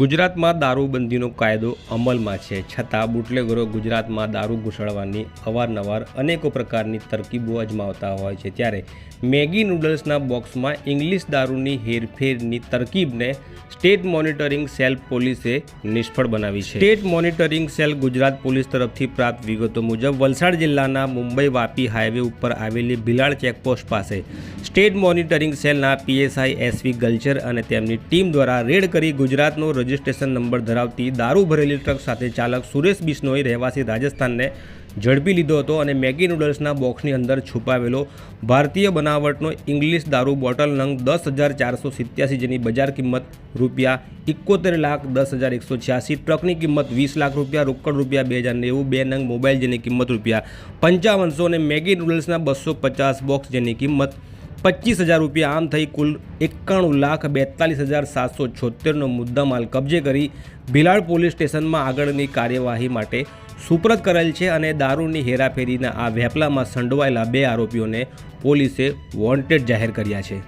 ગુજરાતમાં દારૂબંધીનો કાયદો અમલમાં છે. છતાં બુટલેગરો ગુજરાતમાં દારૂ ઘૂસડવાની અવારનવાર અનેકો પ્રકારની તરકીબો અજમાવતા હોય છે. ત્યારે મેગી નૂડલ્સના બોક્સમાં ઇંગ્લિશ દારૂની હેરફેરની તરકીબને સ્ટેટ મોનિટરિંગ સેલ પોલીસે નિષ્ફળ બનાવી છે. State monitoring cell Gujarat police તરફથી પ્રાપ્ત વિગતો મુજબ, વલસાડ જિલ્લાના મુંબઈ વાપી હાઈવે ઉપર આવેલી ભિલાડ ચેકપોસ્ટ પાસે સ્ટેટ મોનિટરિંગ સેલના P S I S V Galchar અને તેમની ટીમ દ્વારા રેડ કરી ગુજરાતનો રજિસ્ટ્રેશન નંબર ધરાવતી દારૂ ભરેલી ટ્રક સાથે ચાલક સુરેશ બિશ્નોઈ રહેવાસી રાજસ્થાનને ઝડપી લીધો હતો અને મેગી નૂડલ્સના બોક્સની અંદર છુપાવેલો ભારતીય બનાવટનો ઇંગ્લિશ દારૂ બોટલ નંગ દસ હજાર ચારસો સિત્યાસી જેની બજાર કિંમત રૂપિયા એકોતેર લાખ દસ હજાર એકસો છ્યાસી, ટ્રકની કિંમત વીસ લાખ રૂપિયા, રોકડ રૂપિયા બે હજાર નેવું, બે નંગ મોબાઈલ જેની કિંમત રૂપિયા પંચાવનસો અને મેગી નૂડલ્સના બસો પચાસ બોક્સ જેની કિંમત પચીસ હજાર રૂપિયા આમ થઈ કુલ એકાણું લાખ બેતાલીસ હજાર સાતસો છોતેરનો મુદ્દામાલ કબજે કરી ભિલાડ પોલીસ સ્ટેશનમાં આગળની કાર્યવાહી માટે સુપ્રત કરેલ છે અને દારૂની હેરાફેરીના આ વેપલામાં સંડોવાયેલા બે આરોપીઓને પોલીસે વોન્ટેડ જાહેર કર્યા છે.